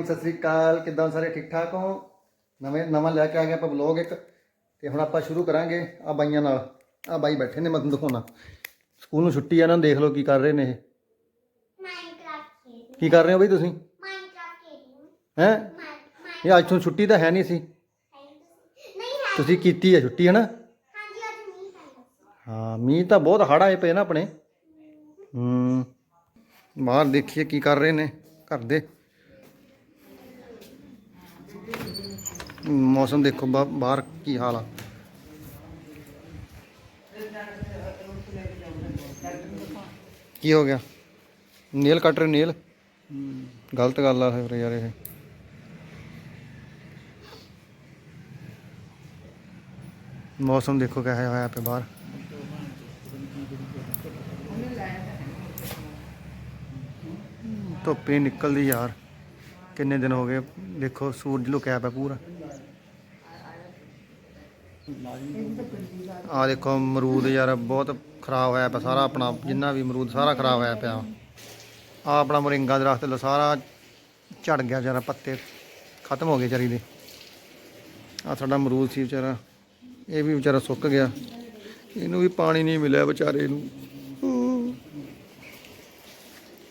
Morning Sat Sri ਅਕਾਲ। ਕਿਦਾਂ ਸਾਰੇ? ਠੀਕ ਠਾਕ ਹੋ? ਨਵੇਂ ਨਵਾਂ ਲੈ ਕੇ ਆ ਗਿਆ ਆਪਾਂ ਵਲੌਗ ਇੱਕ। ਤੇ ਹੁਣ ਆਪਾਂ ਸ਼ੁਰੂ ਕਰਾਂਗੇ ਆ ਬਾਈਆਂ ਨਾਲ। ਆ ਬਾਈ ਬੈਠੇ ਨੇ ਮੈਂ ਤੁਹਾਨੂੰ ਦਿਖਾਉਣਾ। ਸਕੂਲ ਨੂੰ ਛੁੱਟੀ ਆ ਨਾ ਦੇਖ ਲਓ ਕੀ ਕਰ ਰਹੇ ਨੇ ਇਹ। ਮਾਈਨਕ੍ਰਾਫਟ ਖੇਡ ਕੀ ਕਰ ਰਹੇ ਹੋ ਬਈ ਤੁਸੀਂ? ਮਾਈਨਕ੍ਰਾਫਟ ਖੇਡ ਹੈ। ਇਹ ਅੱਜ ਤੋਂ ਛੁੱਟੀ ਤਾਂ ਹੈ ਨਹੀਂ ਸੀ। ਨਹੀਂ ਹੈ ਤੁਸੀਂ ਕੀਤੀ ਹੈ ਛੁੱਟੀ ਹੈ ਨਾ ਹਾਂਜੀ ਅੱਜ ਹਾਂ ਮੀਂਹ ਤਾਂ ਬਹੁਤ ਹੜ ਆਏ ਪਏ ਨਾ ਆਪਣੇ। ਹੂੰ। ਬਾਹਰ ਦੇਖੀਏ ਕੀ ਕਰ ਰਹੇ ਨੇ। ਘਰ ਦੇ। ਮੌਸਮ ਦੇਖੋ ਬਾਹਰ ਕੀ ਹਾਲ ਆ? ਕੀ ਹੋ ਗਿਆ? ਨੇਲ ਕੱਟ ਰਹੇ, ਨੇਲ? ਗਲਤ ਗੱਲ ਆ ਫਿਰ ਯਾਰ ਇਹ। ਮੌਸਮ ਦੇਖੋ ਕਿਹੋ ਹੋਇਆ ਪਿਆ ਬਾਹਰ। ਧੁੱਪ ਨਿਕਲਦੀ ਯਾਰ। ਕਿੰਨੇ ਦਿਨ ਹੋ ਗਏ, ਦੇਖੋ ਸੂਰਜ ਲੁਕਿਆ ਪਿਆ ਪੂਰਾ। ਆ ਦੇਖੋ, ਅਮਰੂਦ ਯਾਰ ਬਹੁਤ ਖਰਾਬ ਹੋਇਆ ਪਿਆ ਸਾਰਾ ਆਪਣਾ, ਜਿੰਨਾ ਵੀ ਅਮਰੂਦ ਸਾਰਾ ਖਰਾਬ ਹੋਇਆ ਪਿਆ। ਆ ਆਪਣਾ ਮੋਰਿੰਗਾ ਦਰਖਤ ਲ ਸਾਰਾ ਝੜ ਗਿਆ ਜਰਾ ਪੱਤੇ ਖਤਮ ਹੋ ਗਏ ਚਰੀ ਦੇ। ਆ ਸਾਡਾ ਅਮਰੂਦ ਸੀ ਵਿਚਾਰਾ, ਇਹ ਵੀ ਵਿਚਾਰਾ ਸੁੱਕ ਗਿਆ। ਇਹਨੂੰ ਵੀ ਪਾਣੀ ਨਹੀਂ ਮਿਲਿਆ ਵਿਚਾਰੇ ਨੂੰ।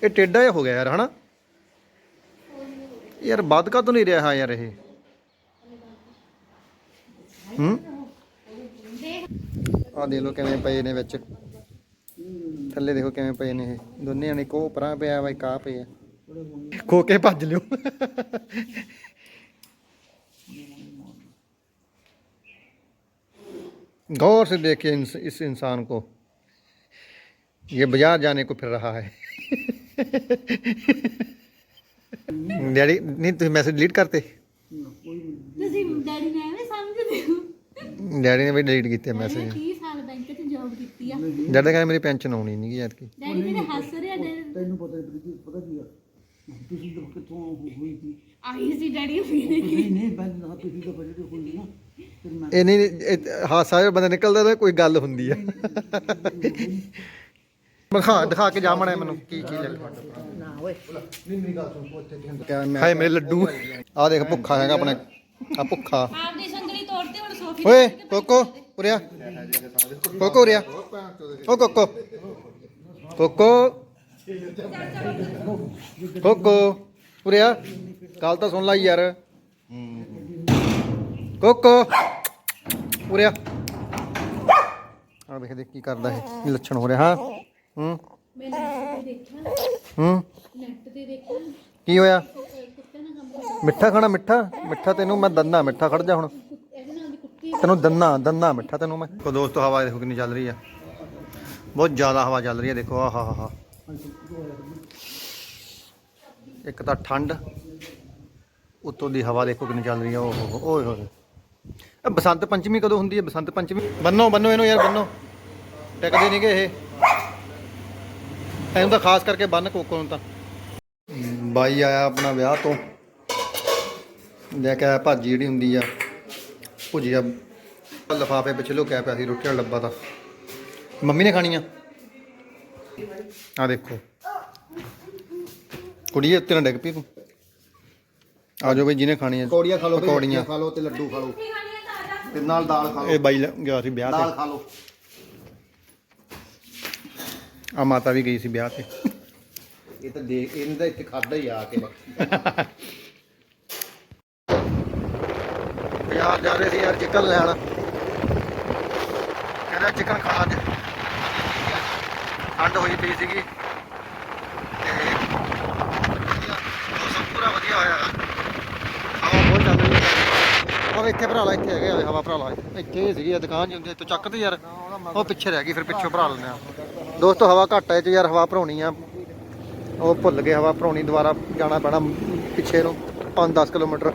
ਇਹ ਟੇਡਾ ਜਿਹਾ ਹੋ ਗਿਆ ਯਾਰ, ਹਨਾ? ਯਾਰ ਵੱਧ ਕਾ ਤੋਂ ਨਹੀਂ ਰਿਹਾ ਯਾਰ ਇਹ। ਹੂੰ? ਆ ਦੇਖ ਲਓ ਕਿਵੇਂ ਪਏ ਨੇ ਵਿੱਚ ਥੱਲੇ ਦੇਖੋ ਕਿਵੇਂ ਪਏ ਨੇ ਇਹ ਦੋਨੇ ਜਣੇ ਕੋ ਪਰਾਂ ਪਿਆ ਵਾ ਕਾ ਪਿਆ ਖੋ ਕੇ ਭੱਜ ਲਿਓ गौर से देखिए इस, इस इंसान को ये बाजार जाने को फिर रहा है डैडी नहीं तुम मैसेज डिलीट करते ਤੁਸੀਂ ਡੈਡੀ ਨੂੰ ਐਵੇਂ ਸਮਝਦੇ ਹੋ ਡੈਡੀ ਕਹਿੰਦਾ ਮੇਰੀ ਪੈਨਸ਼ਨ ਆਉਣੀ ਨਹੀਂ ਯਾਰ ਕੀ ਡੈਡੀ ਮੇਰੇ ਹੱਸ ਰਿਹਾ ਡੈਡੀ ਤੈਨੂੰ ਪਤਾ ਹੈ ਪਤਾ ਕੀ ਆ? ਤੁਸੀਂ ਤਾਂ ਕਿੱਥੋਂ ਹੋਈ ਸੀ? ਆਈ ਸੀ ਡੈਡੀ ਮੇਰੇ ਨਹੀਂ ਨਹੀਂ ਬੰਦ ਨਾ ਤੁਸੀਂ ਤਾਂ ਬਜਟ ਹੋਈ ਨਾ ਫਿਰ ਮੈਂ ਇਹ ਨਹੀਂ ਇਹ ਹਾਸਾ ਜਿਹਾ ਬੰਦਾ ਨਿਕਲਦਾ ਤਾਂ ਕੋਈ ਗੱਲ ਹੁੰਦੀ ਆ। ਦਿਖਾ ਦਿਖਾ ਕੇ ਜਾ ਮਣਾ ਮੈਨੂੰ ਕੀ ਕੀ ਲੱਗਦਾ ਨਾ ਓਏ ਹਾਏ ਮੇਰੇ ਲੱਡੂ। ਆ ਦੇਖ ਭੁੱਖਾ ਹੈਗਾ ਆਪਣੇ। ਆ ਭੁੱਖਾ। ਆਪਦੀ ਸੰਗਲੀ ਤੋੜਤੇ ਹੁਣ ਸੋਫੀ ਓਏ ਕੋਕੋ। ਉਰਿਆ ਕੋਕੋ ਉਰਿਆ ਓ ਕੋਕੋ। ਕੋਕੋ। ਕੋਕੋ। ਉਰਿਆ ਗੱਲ ਤਾਂ ਸੁਣ ਲੈ ਯਾਰ। ਕੋਕੋ। ਉਰਿਆ ਆ। ਵੇਖ ਦੇ ਕੀ ਕਰਦਾ ਇਹ। ਲੱਛਣ ਹੋ ਰਿਹਾ, ਹਾਂ? ਹੂੰ। ਮੈਂ ਨੈਟ ਤੇ ਦੇਖਿਆ ਹੂੰ। ਨੈਟ ਤੇ ਦੇਖਿਆ ਕੀ ਹੋਇਆ? ਮਿੱਠਾ ਖਾਣਾ ਮਿੱਠਾ? ਮਿੱਠਾ ਤੈਨੂੰ ਮੈਂ ਦੰਦਾ ਮਿੱਠਾ ਖੜ ਜਾ ਹੁਣ। ਤੈਨੂੰ ਦੰਨਾ ਦੰਨਾ ਮਿੱਠਾ ਤੈਨੂੰ ਮੈਂ। ਕੋ ਦੋਸਤੋ, ਹਵਾ ਦੇਖੋ ਕਿੰਨੀ ਚੱਲ ਰਹੀ ਆ। ਬਹੁਤ ਜ਼ਿਆਦਾ ਹਵਾ ਚੱਲ ਰਹੀ ਆ, ਦੇਖੋ, ਆਹ ਹਾ ਹਾ ਇੱਕ ਤਾਂ ਠੰਡ, ਉੱਤੋਂ ਦੀ ਹਵਾ ਦੇਖੋ ਕਿੰਨੀ ਚੱਲ ਰਹੀ ਆ, ਓਹ ਹੋ ਓਏ, ਹੋਏ। ਇਹ ਬਸੰਤ ਪੰਚਮੀ ਕਦੋਂ ਹੁੰਦੀ ਹੈ ਬਸੰਤ ਪੰਚਮੀ? ਬੰਨੋ ਬੰਨੋ ਇਹਨੂੰ ਯਾਰ, ਬੰਨੋ। ਟਿਕਦੇ ਨਹੀਂਗੇ ਇਹ। ਇਹਨੂੰ ਤਾਂ ਖਾਸ ਕਰਕੇ ਬੰਨ ਕੋਕੋ ਨੂੰ ਤਾਂ। ਬਾਈ ਆਇਆ ਆਪਣਾ ਵਿਆਹ ਤੋਂ। ਲੈ ਕੇ ਆਇਆ ਭਾਜੀ ਜਿਹੜੀ ਹੁੰਦੀ ਆ, ਭੁਜੀਆ ਲਫਾਫੇ ਪਿੱਛੇ ਲੁਕਿਆ ਪਿਆ ਸੀ ਰੋਟੀ ਦਾ ਡੱਬਾ ਤਾਂ। ਮੰਮੀ ਨੇ ਖਾਣੀ ਆ ਆ ਦੇਖੋ। ਕੁੜੀ ਉੱਤੇ ਨਾ ਡਿੱਗ ਪਈ ਤੂੰ। ਆ ਜਾਓ ਬਈ ਜਿਹਨੇ ਖਾਣੀ ਆ ਪਕੌੜੀਆਂ ਖਾ ਲਓ ਬਈ, ਪਕੌੜੀਆਂ। ਖਾ ਲਓ ਤੇ ਲੱਡੂ ਖਾ ਲਓ। ਤੇ ਨਾਲ ਦਾਲ ਖਾ ਲਓ। ਇਹ ਬਾਈ ਲੈ- ਗਿਆ ਸੀ ਵਿਆਹ ਦਾਲ ਤੇ ਖਾ ਲਓ। ਆ ਮਾਤਾ ਵੀ ਗਈ ਸੀ ਵਿਆਹ ਤੇ। ਇਹ ਤਾਂ ਦੇਖ ਇਹਨੇ ਤਾਂ ਇੱਥੇ ਖਾਦਾ ਹੀ ਆ ਕੇ। ਬਾਜ਼ਾਰ ਜਾ ਰਹੇ ਸੀ ਯਾਰ ਚਿਕਨ ਲੈਣ। ਕਹਿੰਦਾ ਚਿਕਨ ਖਾਣਾ ਅੱਜ ਠੰਡ ਹੋਈ ਪਈ ਸੀਗੀ। ਤੇ ਮੌਸਮ ਪੂਰਾ ਵਧੀਆ ਹੋਇਆ। ਹਵਾ ਬਹੁਤ ਚੱਲ ਰਹੀ ਹੈ। ਉਹ ਇੱਥੇ ਭਰਾ ਲਾ, ਇੱਥੇ ਹੈਗੇ ਹਵਾ ਭਰਾ ਲਾ। ਇੱਥੇ ਸੀਗੀ, ਇਹ ਦੁਕਾਨ ਜਿੰਦੇ ਇੱਥੋਂ ਚੱਕ ਯਾਰ। ਉਹ ਪਿੱਛੇ ਰਹਿ ਗਈ, ਫਿਰ ਪਿੱਛੋਂ ਭਰਾ ਲੈਂਦੇ ਆ। ਦੋਸਤੋ, ਹਵਾ ਘੱਟ ਹੈ ਤੇ ਯਾਰ ਹਵਾ ਭਰਾਉਣੀ ਆ। ਉਹ ਭੁੱਲ ਗਏ, ਹਵਾ ਭਰਾਉਣੀ, ਦੁਬਾਰਾ ਜਾਣਾ ਪੈਣਾ ਪਿੱਛੇ ਨੂੰ 5-10 ਕਿਲੋਮੀਟਰ।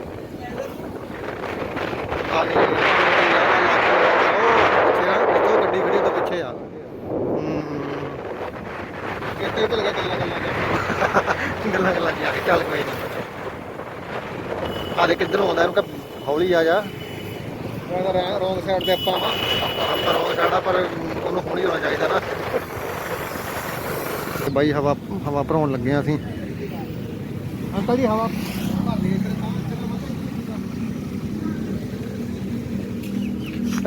ਆ ਨਹੀਂ ਪਿੱਛੇ ਆ ਦੇਖੋ ਗੱਡੀ ਖੜੀ ਤਾਂ ਪਿੱਛੇ ਆ ਕਿਤੇ ਭੁੱਲ ਗਿਆ ਗੱਲਾਂ ਗੱਲਾਂ ਗੱਲਾਂ ਗੱਲਾਂ ਜੀ ਆ ਕੇ ਚੱਲ ਕੋਈ ਨਹੀਂ ਆ ਦੇ ਕਿੱਧਰੋਂ ਆਉਂਦਾ ਇਹਨੂੰ ਕਿ ਹੌਲੀ ਆ ਜਾ। ਉਹਦਾ ਰੋਂਗ ਸਾਈਡ ਤੇ ਆਪਾਂ ਆਪਾਂ ਰੋਂਗ ਸਾਈਡ ਆ ਪਰ ਉਹਨੂੰ ਹੌਲੀ ਹੋਣਾ ਚਾਹੀਦਾ ਨਾ। ਤੇ ਬਾਈ ਹਵਾ ਹਵਾ ਭਰਾਉਣ ਲੱਗੇ ਆ ਅਸੀਂ ਅੰਕਲ ਜੀ ਹਵਾ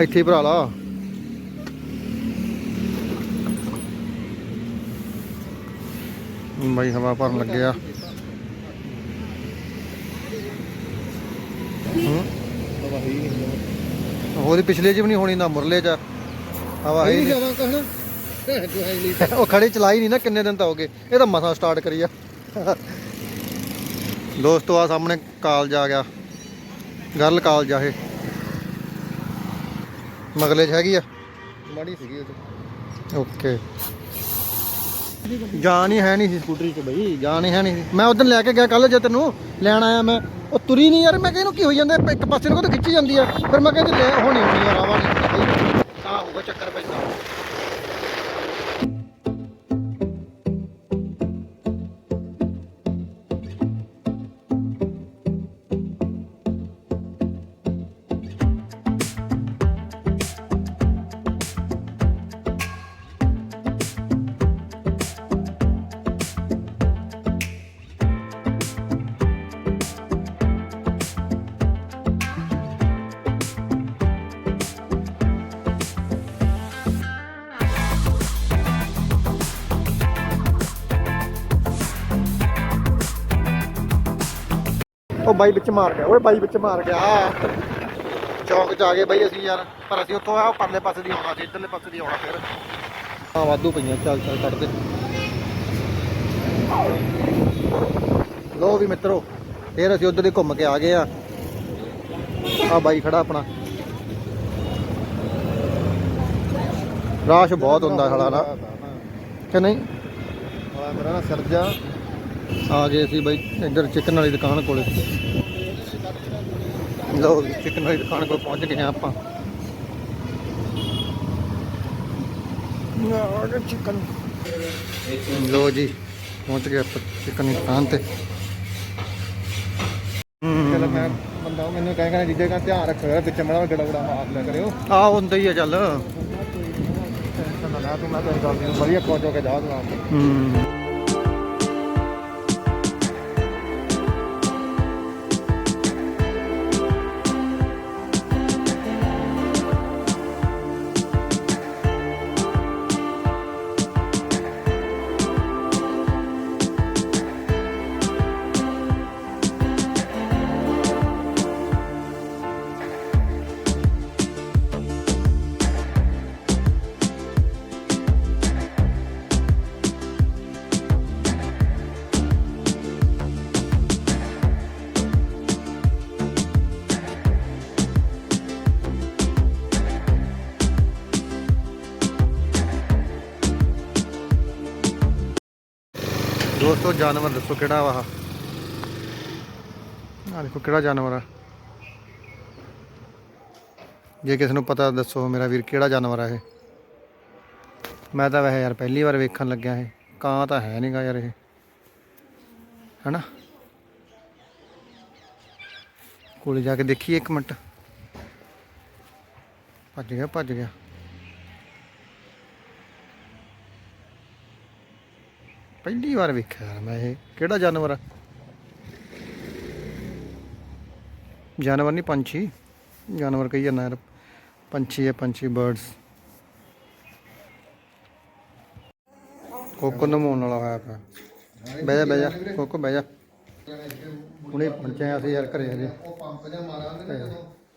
ਇੱਥੇ ਭਰਾ ਲਾ। ਬਾਈ ਹਵਾ ਭਰਨ ਲੱਗਿਆ। ਉਹਦੀ ਪਿਛਲੇ ਚ ਵੀ ਨਹੀਂ ਹੋਣੀ ਨਾ ਮੁਰਲੇ ਚ। ਹਵਾ ਹੈ ਹੀ ਨਹੀਂ ਉਹ ਖੜੀ ਚਲਾਈ ਨਹੀਂ ਨਾ ਕਿੰਨੇ ਦਿਨ ਤਾਂ ਹੋ ਗਏ। ਇਹ ਤਾਂ ਮਸਾਂ ਸਟਾਰਟ ਕਰੀ ਆ। ਦੋਸਤੋ ਆ ਸਾਹਮਣੇ ਕਾਲਜ ਆ ਗਿਆ। ਗਰਲ ਕਾਲਜ ਆ ਇਹ। ਮਗਲੇ ਚ ਹੈਗੀ ਆ। ਮਾੜੀ ਸੀਗੀ ਉਹ ਓਕੇ। ਜਾਨ ਹੀ ਹੈ ਨਹੀਂ ਸੀ। ਸਕੂਟਰੀ 'ਚ ਬਈ। ਜਾਨ ਹੀ ਹੈ ਨਹੀਂ ਸੀ। ਮੈਂ ਉਦੋਂ ਲੈ ਕੇ ਗਿਆ ਕੱਲ ਜੇ ਤੈਨੂੰ। ਲੈਣ ਆਇਆ ਮੈਂ। ਉਹ ਤੁਰੀ ਨਹੀਂ ਯਾਰ, ਮੈਂ ਕਿਹਾ ਇਹਨੂੰ ਕੀ ਹੋਈ ਜਾਂਦਾ, ਇੱਕ ਪਾਸੇ ਨੂੰ ਕੋ ਖਿੱਚੀ ਜਾਂਦੀ ਆ? ਫਿਰ ਮੈਂ ਕਹਿੰਦੀ ਲੈ ਹੋਣੀ ਹੋਣੀ ਯਾਰ ਆਵਾ ਨਹੀਂ ਆ। ਹੋਊਗਾ ਚੱਕਰ ਪੈਂਦਾ। ਉਹ ਬਾਈ ਵਿੱਚ ਮਾਰ ਗਿਆ ਓਏ ਬਾਈ ਵਿੱਚ ਮਾਰ ਗਿਆ। ਚੌਂਕ ਚ ਆ ਗਏ ਬਾਈ ਅਸੀਂ ਯਾਰ ਪਰ ਅਸੀਂ ਉੱਥੋਂ ਆ ਪਰਲੇ ਪਾਸੇ ਦੀ ਆਉਣਾ ਸੀ ਇੱਧਰਲੇ ਪਾਸੇ ਦੀ ਆਉਣਾ ਫਿਰ। ਹਾਂ ਵਾਧੂ ਪਈਆਂ ਚੱਲ ਚੱਲ ਕੱਢ ਦੇ। ਲੋ ਵੀ ਮਿੱਤਰੋ ਫਿਰ ਅਸੀਂ ਉਧਰ ਹੀ ਘੁੰਮ ਕੇ ਆ ਗਏ ਆ। ਆ ਬਾਈ ਖੜਾ ਆਪਣਾ। ਰਾਸ਼ ਬਹੁਤ ਹੁੰਦਾ ਖੜਾ ਨਾ ਕਿ ਨਹੀਂ? ਹਾਂ ਮੇਰਾ ਨਾ ਸਰਜਾ ਆ ਗਏ ਸੀ ਬਾਈ ਇੱਧਰ ਚਿਕਨ ਵਾਲੀ ਦੁਕਾਨ ਕੋਲੇ। ਲੋ ਚਿਕਨ ਵਾਲੀ ਦੁਕਾਨ ਕੋਲ ਪਹੁੰਚ ਗਏ ਹਾਂ ਆਪਾਂ। ਆਰਡਰ ਚਿਕਨ ਲੋ ਜੀ ਪਹੁੰਚ ਗਏ ਆਪਾਂ ਚਿਕਨ ਦੀ ਦੁਕਾਨ ਤੇ। ਚਲ ਮੈਂ ਬੰਦਾ ਮੈਨੂੰ ਕਹਿੰਦਾ ਜੀਜੇ ਦਾ ਧਿਆਨ ਰੱਖਿਓ ਵਿੱਚ ਮੜਾ ਗੜਾ ਗੜਾ ਮਾਰ ਲਿਆ ਕਰਿਓ। ਆ ਹੁੰਦਾ ਹੀ ਆ ਚੱਲ। ਟੈਨਸ਼ਨ ਨਾ ਲੈ ਤੂੰ ਮੈਂ ਤੇਰੀ ਗੱਲ ਦੀ ਵਧੀਆ ਕੇ ਜਾ ਹੂੰ। ਦੋਸਤੋ, ਜਾਨਵਰ ਦੱਸੋ ਕਿਹੜਾ ਵਾ? ਆ ਦੇਖੋ ਕਿਹੜਾ ਜਾਨਵਰ ਆ। ਜੇ ਕਿਸੇ ਨੂੰ ਪਤਾ ਦੱਸੋ ਮੇਰਾ ਵੀਰ ਕਿਹੜਾ ਜਾਨਵਰ ਆ ਇਹ। ਮੈਂ ਤਾਂ ਵੈਸੇ ਯਾਰ ਪਹਿਲੀ ਵਾਰ ਵੇਖਣ ਲੱਗਿਆ ਇਹ। ਕਾਂ ਤਾਂ ਹੈ ਨਹੀਂਗਾ ਯਾਰ ਇਹ। ਹੈਨਾ? ਕੋਲੇ ਜਾ ਕੇ ਦੇਖੀਏ ਇੱਕ ਮਿੰਟ। ਭੱਜ ਗਿਆ ਭੱਜ ਗਿਆ। ਪਹਿਲੀ ਵਾਰ ਵੇਖਿਆ ਯਾਰ ਮੈਂ ਇਹ। ਕਿਹੜਾ ਜਾਨਵਰ ਆ? ਜਾਨਵਰ ਨਹੀਂ, ਪੰਛੀ। ਜਾਨਵਰ ਕਹੀ ਜਾਂਦਾ ਯਾਰ, ਪੰਛੀ ਹੈ, ਪੰਛੀ ਬਰਡਸ ਕੋਕੋ ਨਮਾਉਣ ਵਾਲਾ ਹੋਇਆ ਪਿਆ। ਬਹਿ ਜਾ ਬਹਿ ਜਾ, ਕੋਕੋ ਬਹਿ ਜਾ। ਹੁਣੇ ਪਹੁੰਚੇ ਅਸੀਂ ਯਾਰ ਘਰੇ ਹਜੇ। ਉਹ ਪੰਪ ਜਾਂ ਮਾਰਾ ਤੇ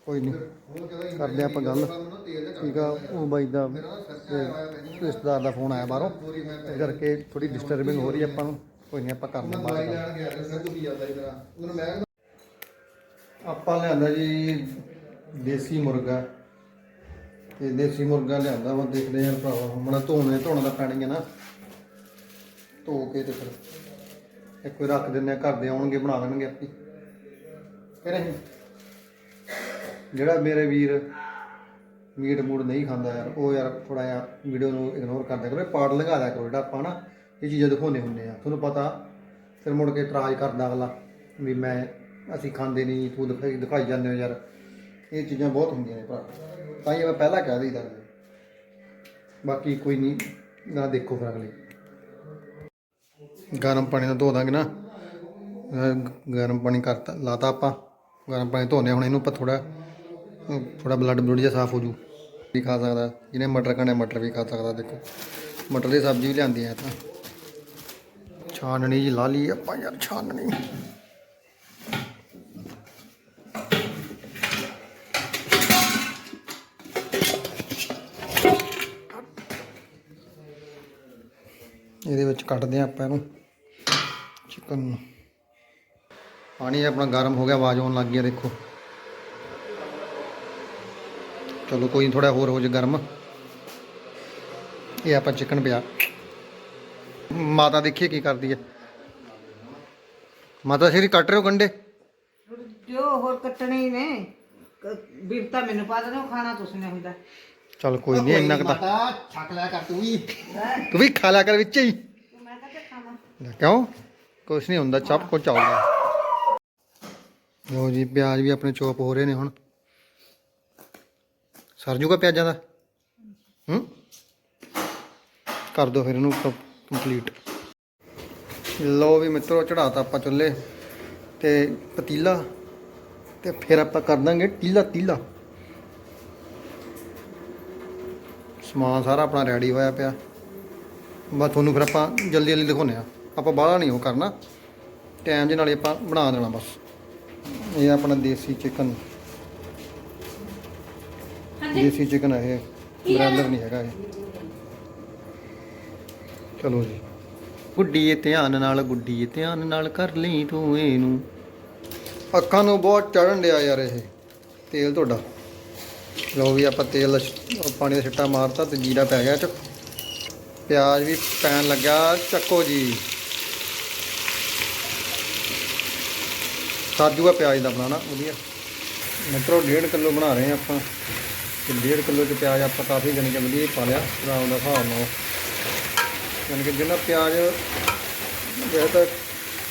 ਕੋਈ ਨਹੀਂ ਕਰਦੇ ਆਪਾਂ ਗੱਲ। ਠੀਕ ਆ, ਉਹ ਬਾਈ ਦਾ ਰਿਸ਼ਤੇਦਾਰ ਦਾ ਫੋਨ ਆਇਆ ਬਾਹਰੋਂ। ਇਸ ਕਰਕੇ ਥੋੜੀ ਡਿਸਟਰਬਿੰਗ ਹੋ ਰਹੀ ਆਪਾਂ ਨੂੰ। ਕੋਈ ਨਹੀਂ ਆਪਾਂ ਕਰ ਲਵਾਂਗੇ ਆਪਾਂ ਲਿਆਂਦਾ ਜੀ ਦੇਸੀ ਮੁਰਗਾ। ਤੇ ਦੇਸੀ ਮੁਰਗਾ ਲਿਆਂਦਾ ਵਾ, ਦੇਖਦੇ ਆਂ ਭਰਾਵਾ। ਹੁਣ ਧੋਣੇ, ਧੋਣਾ ਦਾ ਪੈਣੀ ਹੈ ਨਾ। ਧੋ ਕੇ ਤੇ ਫਿਰ ਇੱਕ ਵਾਰ ਰੱਖ ਦਿੰਦੇ ਆ ਘਰ ਦੇ ਆਉਣਗੇ, ਬਣਾ ਲੈਣਗੇ ਆਪੀ। ਕਿ ਨਹੀਂ ਜਿਹੜਾ ਮੇਰੇ ਵੀਰ ਮੀਟ ਮੂਡ ਨਹੀਂ ਖਾਂਦਾ ਯਾਰ, ਉਹ ਯਾਰ ਥੋੜਾ ਜਿਹਾ ਵੀਡੀਓ ਨੂੰ ਇਗਨੋਰ ਕਰਦਾ ਕਰੋ ਪਾਰਟ ਲਗਾ ਦਿਆ ਕਰੋ, ਜਿਹੜਾ ਆਪਾਂ ਨਾ ਇਹ ਚੀਜ਼ਾਂ ਦਿਖਾਉਂਦੇ ਹੁੰਦੇ ਆ। ਤੁਹਾਨੂੰ ਪਤਾ, ਫਿਰ ਮੁੜ ਕੇ ਇਤਰਾਜ਼ ਕਰਦਾ ਅਗਲਾ ਵੀ ਮੈਂ, ਅਸੀਂ ਖਾਂਦੇ ਨਹੀਂ, ਤੂੰ ਦਿਖਾਈ ਦਿਖਾਈ ਜਾਂਦੇ ਹੋ ਯਾਰ। ਇਹ ਚੀਜ਼ਾਂ ਬਹੁਤ ਹੁੰਦੀਆਂ ਨੇ ਭਰਾ। ਤਾਂ ਹੀ ਮੈਂ ਪਹਿਲਾਂ ਕਹਿ ਦਈਦਾ। ਬਾਕੀ ਕੋਈ ਨਹੀਂ, ਨਾ ਦੇਖੋ ਫਿਰ ਅਗਲੇ। ਗਰਮ ਪਾਣੀ ਨਾਲ ਧੋ ਦਾਂਗੇ ਨਾ। ਗਰਮ ਪਾਣੀ ਕਰਤਾ, ਲਾਤਾ ਆਪਾਂ। ਗਰਮ ਪਾਣੀ ਧੋਨੇ ਹੁਣ ਇਹਨੂੰ ਆਪਾਂ ਥੋੜਾ ਥੋੜਾ ਬਲੱਡ ਬਲੂਡ ਜਿਹਾ ਸਾਫ਼ ਹੋ ਜੂ ਵੀ ਖਾ ਸਕਦਾ। ਜਿਹਨੇ ਮਟਰ ਖਾਣੇ, ਮਟਰ ਵੀ ਖਾ ਸਕਦਾ, ਦੇਖੋ। ਮਟਰ ਦੀ ਸਬਜ਼ੀ ਵੀ ਲਿਆਂਦੀ ਹੈ ਤਾਂ। ਛਾਨਣੀ ਜੀ, ਲਾ ਲਈ ਆਪਾਂ ਯਾਰ, ਛਾਨਣੀ। ਇਹਦੇ ਵਿੱਚ ਕੱਟਦੇ ਹਾਂ ਆਪਾਂ ਇਹਨੂੰ ਚਿਕਨ ਪਾਣੀ ਆਪਣਾ ਗਰਮ ਹੋ ਗਿਆ, ਆਵਾਜ਼ ਆਉਣ ਲੱਗ ਗਈ ਦੇਖੋ। ਚਲੋ ਕੋਈ ਥੋੜਾ ਹੋਰ ਹੋ ਜੇ ਗਰਮ। ਇਹ ਆਪਾਂ ਚਿਕਨ ਪਿਆ। ਮਾਤਾ ਦੇਖੀਏ ਕੀ ਕਰਦੀ ਹੈ। ਮਾਤਾ ਸ਼੍ਰੀ ਕੱਟ ਰਹੇ ਹੋ ਗੰਡੇ ਜੋ ਹੋਰ ਕੱਟਣੇ ਹੀ ਨੇ। ਕ- ਬਿਰਤਾ ਮੈਨੂੰ ਪਾ ਦੇਣਾ ਉਹ ਖਾਣਾ ਤੁਸੀਂ ਨੇ ਹੁੰਦਾ। ਚਲ ਕੋਈ ਨਹੀਂ ਇੰਨਾ ਕੁ ਤਾਂ ਮਾਤਾ ਛੱਕ ਲਿਆ ਕਰ ਤੂੰ ਵੀ। ਤੂੰ ਵੀ ਖਾ ਲਿਆ ਕਰ ਵਿੱਚ ਹੀ। ਮੈਂ ਕਹਿੰਦਾ ਖਾਣਾ ਲੈ, ਕਿਉਂ? ਕੁਛ ਨਹੀਂ ਹੁੰਦਾ ਸਭ ਕੁਝ ਚੱਲਦਾ। ਲੋ ਜੀ ਪਿਆਜ਼ ਵੀ ਆਪਣੇ ਚੋਪ ਹੋ ਰਹੇ ਨੇ ਹੁਣ। ਸਰ ਜੂਗਾ ਪਿਆਜ਼ਾਂ ਦਾ? ਹੂੰ? ਕਰ ਦੋ ਫਿਰ ਇਹਨੂੰ ਕੰਪਲੀਟ ਲੋ ਵੀ ਮਿੱਤਰੋ ਚੜਾਤਾ ਆਪਾਂ ਚੁੱਲ੍ਹੇ ਤੇ ਪਤੀਲਾ ਤੇ ਫਿਰ ਆਪਾਂ ਕਰ ਦਾਂਗੇ ਟੀਲਾ ਤੀਲਾ। ਸਮਾਨ ਸਾਰਾ ਆਪਣਾ ਰੈਡੀ ਹੋਇਆ ਪਿਆ। ਬਸ ਤੁਹਾਨੂੰ ਫਿਰ ਆਪਾਂ ਜਲਦੀ ਜਲਦੀ ਦਿਖਾਉਂਦੇ ਆ ਆਪਾਂ ਬਾਹਲਾ ਨਹੀਂ ਉਹ ਕਰਨਾ। ਟਾਈਮ ਦੇ ਨਾਲ ਹੀ ਆਪਾਂ ਬਣਾ ਦੇਣਾ ਬਸ। ਇਹ ਆਪਣਾ ਦੇਸੀ ਚਿਕਨ ਦੇਸੀ ਚਿਕਨ ਹੈ ਇਹ। ਬਰਾਂਡਰ ਨਹੀਂ ਹੈਗਾ ਇਹ। ਚਲੋ ਜੀ। ਗੁੱਡੀਏ ਧਿਆਨ ਨਾਲ ਗੁੱਡੀਏ ਧਿਆਨ ਨਾਲ ਕਰ ਲਈ ਤੂੰ ਇਹਨੂੰ। ਅੱਖਾਂ ਨੂੰ ਬਹੁਤ ਚੜਨ ਡਿਆ ਯਾਰ ਇਹ। ਤੇਲ ਤੁਹਾਡਾ। ਲਓ ਵੀ ਆਪਾਂ ਤੇਲ ਪਾਣੀ ਦਾ ਛਿੱਟਾ ਮਾਰਤਾ ਤੇ ਜੀਰਾ ਪੈ ਗਿਆ ਚ ਪਿਆਜ਼ ਵੀ ਪੈਣ ਲੱਗਾ ਚੱਕੋ ਜੀ। ਸਾਜੂਗਾ ਪਿਆਜ਼ ਦਾ ਬਣਾਉਣਾ ਵਧੀਆ। ਮਿੱਤਰੋ 1.5 ਕਿਲੋ ਬਣਾ ਰਹੇ ਆਪਾਂ। ਤੇ 1.5 ਕਿਲੋ ਚ ਪਿਆਜ਼ ਆਪਾਂ ਕਾਫੀ ਜਾਣੀ ਕਿ ਵਧੀਆ ਪਾ ਲਿਆ ਰਾਮ ਦਾ ਹਿਸਾਬ ਨਾਲ। ਯਾਨੀ ਕਿ ਜਿੰਨਾ ਪਿਆਜ਼, ਵੈਸੇ ਤਾਂ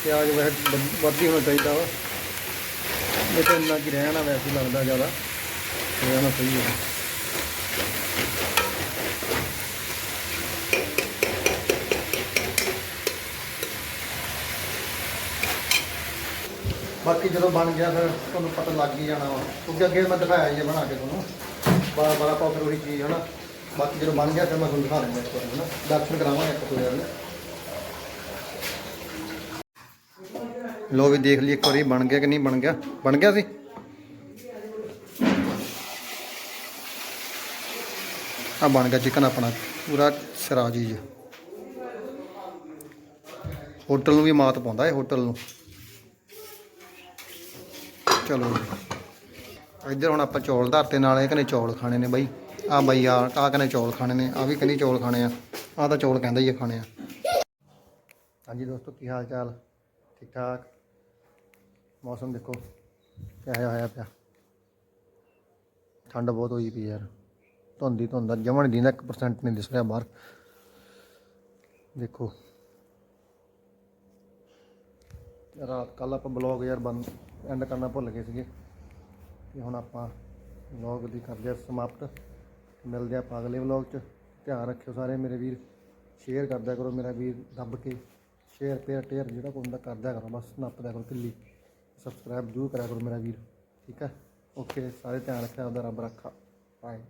ਪਿਆਜ਼ ਵੈਸੇ ਵੱਧ- ਹੀ ਹੋਣਾ ਚਾਹੀਦਾ ਵਾ। ਇਹ ਤਾਂ ਇੰਨਾ ਕੀ ਰਹਿਣਾ ਵੈਸੇ ਲੱਗਦਾ ਜ਼ਿਆਦਾ। ਰਹਿਣਾ ਸਹੀ ਹੈ ਬਾਕੀ ਜਦੋਂ ਬਣ ਗਿਆ ਫਿਰ ਤੁਹਾਨੂੰ ਪਤਾ ਲੱਗ ਹੀ ਜਾਣਾ ਵਾ। ਕਿਉਂਕਿ ਅੱਗੇ ਮੈਂ ਦਿਖਾਇਆ ਹੀ ਬਣਾ ਕੇ ਤੁਹਾਨੂੰ। ਬਾਰ ਬਾਰ ਆਪਾਂ ਫਿਰ ਉਹੀ ਚੀਜ਼ ਹਨਾ, ਬਾਕੀ ਜਦੋਂ ਬਣ ਗਿਆ ਫਿਰ ਮੈਂ ਤੁਹਾਨੂੰ ਦਿਖਾ ਦਿੰਦਾ ਇੱਕ ਵਾਰ ਹਨਾ, ਦਰਸ਼ਨ ਕਰਾਵਾਂਗੇ ਇੱਕ ਕੋਈ ਗੱਲ ਲੋ ਵੀ ਦੇਖ ਲਈ ਇੱਕ ਵਾਰੀ ਬਣ ਗਿਆ ਕਿ ਨਹੀਂ ਬਣ ਗਿਆ। ਬਣ ਗਿਆ ਸੀ? ਆ ਬਣ ਗਿਆ ਚਿਕਨ ਆਪਣਾ, ਪੂਰਾ ਸਿਰਾ ਚੀਜ਼। ਹੋਟਲ ਨੂੰ ਵੀ ਮਾਤ ਪਾਉਂਦਾ ਇਹ ਹੋਟਲ ਨੂੰ। ਚਲੋ ਇੱਧਰ ਹੁਣ ਆਪਾਂ ਚੌਲ ਧਰਤੇ, ਨਾਲ ਇਹ ਕਹਿੰਦੇ ਚੌਲ ਖਾਣੇ ਨੇ ਬਾਈ। ਆ ਬਾਈ ਆ ਆ ਕਹਿੰਦੇ ਚੌਲ ਖਾਣੇ ਨੇ ਆ ਵੀ ਕਹਿੰਦੀ ਚੌਲ ਖਾਣੇ ਆ। ਆ ਤਾਂ ਚੌਲ ਕਹਿੰਦਾ ਹੀ ਆ, ਖਾਣੇ ਆ। ਹਾਂਜੀ ਦੋਸਤੋ, ਕੀ ਹਾਲ ਚਾਲ? ਠੀਕ ਠਾਕ? ਮੌਸਮ ਦੇਖੋ, ਕਿਹੋ ਹੋਇਆ ਪਿਆ। ਠੰਡ ਬਹੁਤ ਹੋਈ ਪਈ ਯਾਰ। ਧੁੰਦੀ ਧੁੰਦਾ ਜਮਣ ਦੀ 1% ਨਹੀਂ ਦਿਸ ਰਿਹਾ ਬਾਹਰ। ਦੇਖੋ। ਰਾਤ ਕੱਲ ਆਪਾਂ ਬਲੌਗ ਯਾਰ ਬੰਦ ਐਂਡ ਕਰਨਾ ਭੁੱਲ ਗਏ ਸੀਗੇ। ਤੇ ਹੁਣ ਆਪਾਂ ਵਲੌਗ ਦੀ ਕਰਦੇ ਹਾਂ ਸਮਾਪਤ। ਮਿਲਦੇ ਆਪਾਂ ਅਗਲੇ ਵਲੌਗ 'ਚ। ਧਿਆਨ ਰੱਖਿਓ ਸਾਰੇ ਮੇਰੇ ਵੀਰ। ਸ਼ੇਅਰ ਕਰਦਿਆ ਕਰੋ ਮੇਰਾ ਵੀਰ ਦੱਬ ਕੇ। ਸ਼ੇਅਰ ਪੇਅਰ ਟੇਅਰ ਜਿਹੜਾ ਕੋਈ ਹੁੰਦਾ ਕਰਦਿਆ ਕਰੋ। ਬਸ ਨੱਪਦਿਆ ਕਰੋ ਕਿੱਲੀ ਸਬਸਕ੍ਰਾਈਬ ਜ਼ਰੂਰ ਕਰਿਆ ਕਰੋ ਮੇਰਾ ਵੀਰ। ਠੀਕ ਹੈ? ਓਕੇ ਸਾਰੇ ਧਿਆਨ ਰੱਖਿਆ ਆਪਦਾ ਰੱਬ ਰੱਖਾ। ਬਾਏ